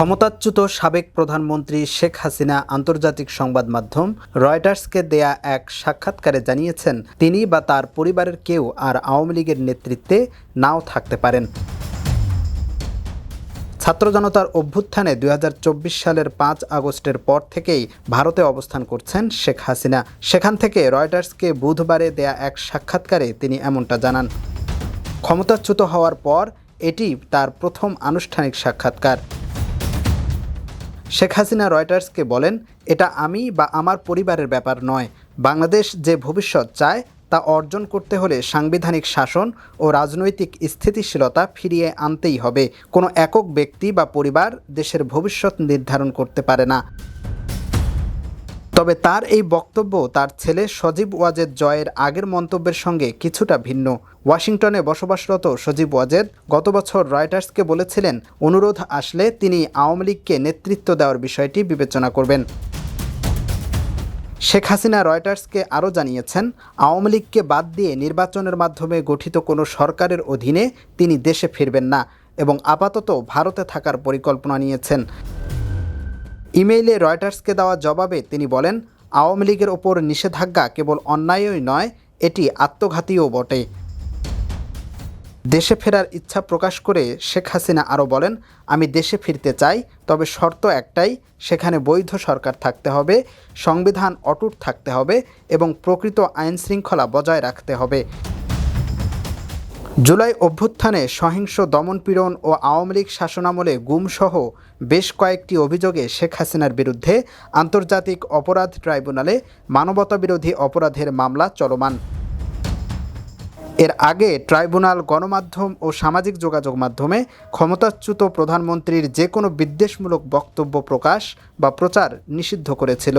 ক্ষমতাচ্যুত সাবেক প্রধানমন্ত্রী শেখ হাসিনা আন্তর্জাতিক সংবাদ মাধ্যম রয়টার্সকে দেয়া এক সাক্ষাৎকারে জানিয়েছেন, তিনি বা তার পরিবারের কেউ আর আওয়ামী লীগের নেতৃত্বে নাও থাকতে পারেন। ছাত্র জনতার অভ্যুত্থানে দুই হাজার চব্বিশ সালের পাঁচ আগস্টের পর থেকেই ভারতে অবস্থান করছেন শেখ হাসিনা। সেখান থেকে রয়টার্সকে বুধবারে দেয়া এক সাক্ষাৎকারে তিনি এমনটা জানান। ক্ষমতাচ্যুত হওয়ার পর এটি তার প্রথম আনুষ্ঠানিক সাক্ষাৎকার। শেখ হাসিনা রয়টার্সকে বলেন, এটা আমি বা আমার পরিবারের ব্যাপার নয়। বাংলাদেশ যে ভবিষ্যৎ চায়, তা অর্জন করতে হলে সাংবিধানিক শাসন ও রাজনৈতিক স্থিতিশীলতা ফিরিয়ে আনতেই হবে। কোনো একক ব্যক্তি বা পরিবার দেশের ভবিষ্যৎ নির্ধারণ করতে পারে না। তবে তার এই বক্তব্য তার ছেলে সজীব ওয়াজেদ জয়ের আগের মন্তব্যের সঙ্গে কিছুটা ভিন্ন। ওয়াশিংটনে বসবাসরত সজীব ওয়াজেদ গত বছর রয়টার্সকে বলেছিলেন, অনুরোধ আসলে তিনি আওয়ামী লীগকে নেতৃত্ব দেওয়ার বিষয়টি বিবেচনা করবেন। শেখ হাসিনা রয়টার্সকে আরও জানিয়েছেন, আওয়ামী লীগকে বাদ দিয়ে নির্বাচনের মাধ্যমে গঠিত কোনো সরকারের অধীনে তিনি দেশে ফিরবেন না এবং আপাতত ভারতে থাকার পরিকল্পনা নিয়েছেন। ইমেইলে রয়টার্সকে দেওয়া জবাবে তিনি বলেন, আওয়ামী লীগের ওপর নিষেধাজ্ঞা কেবল অন্যায়ই নয়, এটি আত্মঘাতীও বটে। দেশে ফেরার ইচ্ছা প্রকাশ করে শেখ হাসিনা আরও বলেন, আমি দেশে ফিরতে চাই, তবে শর্ত একটাই, সেখানে বৈধ সরকার থাকতে হবে, সংবিধান অটুট থাকতে হবে এবং প্রকৃত আইন শৃঙ্খলা বজায় রাখতে হবে। জুলাই অভ্যুত্থানে সহিংস দমনপীড়ন ও আওয়ামী লীগ শাসনামলে গুমসহ বেশ কয়েকটি অভিযোগে শেখ হাসিনার বিরুদ্ধে আন্তর্জাতিক অপরাধ ট্রাইব্যুনালে মানবতাবিরোধী অপরাধের মামলা চলমান। এর আগে ট্রাইব্যুনাল গণমাধ্যম ও সামাজিক যোগাযোগ মাধ্যমে ক্ষমতাচ্যুত প্রধানমন্ত্রীর যে কোনো বিদ্বেষমূলক বক্তব্য প্রকাশ বা প্রচার নিষিদ্ধ করেছিল।